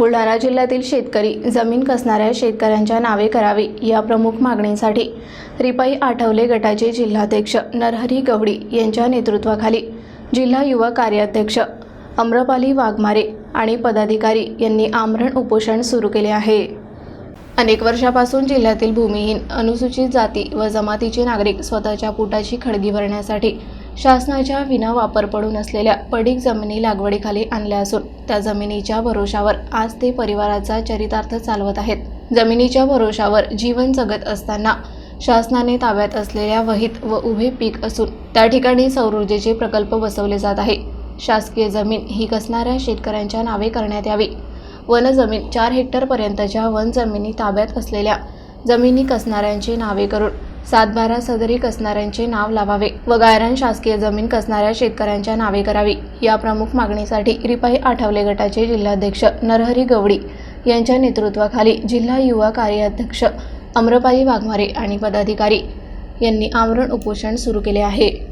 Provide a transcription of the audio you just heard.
बुलढाणा जिल्ह्यातील शेतकरी जमीन कसणाऱ्या शेतकऱ्यांच्या नावे करावी या प्रमुख मागणीसाठी रिपाई आठवले गटाचे जिल्हाध्यक्ष नरहरी गवडी यांच्या नेतृत्वाखाली जिल्हा युवा कार्याध्यक्ष अम्रपाली वाघमारे आणि पदाधिकारी यांनी आमरण उपोषण सुरू केले आहे. अनेक वर्षापासून जिल्ह्यातील भूमिहीन अनुसूचित जाती व जमातीचे नागरिक स्वतःच्या पोटाची खडगी भरण्यासाठी शासनाच्या विना वापर पडून असलेल्या पडीक जमिनी लागवडीखाली आणल्या असून त्या जमिनीच्या भरोशावर आज ते परिवाराचा चरितार्थ चालवत आहेत. जमिनीच्या भरोशावर जीवन जगत असताना शासनाने ताब्यात असलेल्या वहीत व उभे पीक असून त्या ठिकाणी सौरऊर्जेचे प्रकल्प बसवले जात आहे. शासकीय जमीन ही कसणाऱ्या शेतकऱ्यांच्या नावे करण्यात यावी? वनजमीन चार हेक्टरपर्यंतच्या वन जमिनी ताब्यात असलेल्या जमिनी कसणाऱ्यांची नावे करून सातबारा सदरी कसणाऱ्यांचे नाव लावावे व गायरान शासकीय जमीन कसणाऱ्या शेतकऱ्यांच्या नावे करावी. या प्रमुख मागणीसाठी रिपाई आठवले गटाचे जिल्हाध्यक्ष नरहरी गवडी यांच्या नेतृत्वाखाली जिल्हा युवा कार्याध्यक्ष अम्रपाली वाघमारे आणि पदाधिकारी यांनी आमरण उपोषण सुरू केले आहे.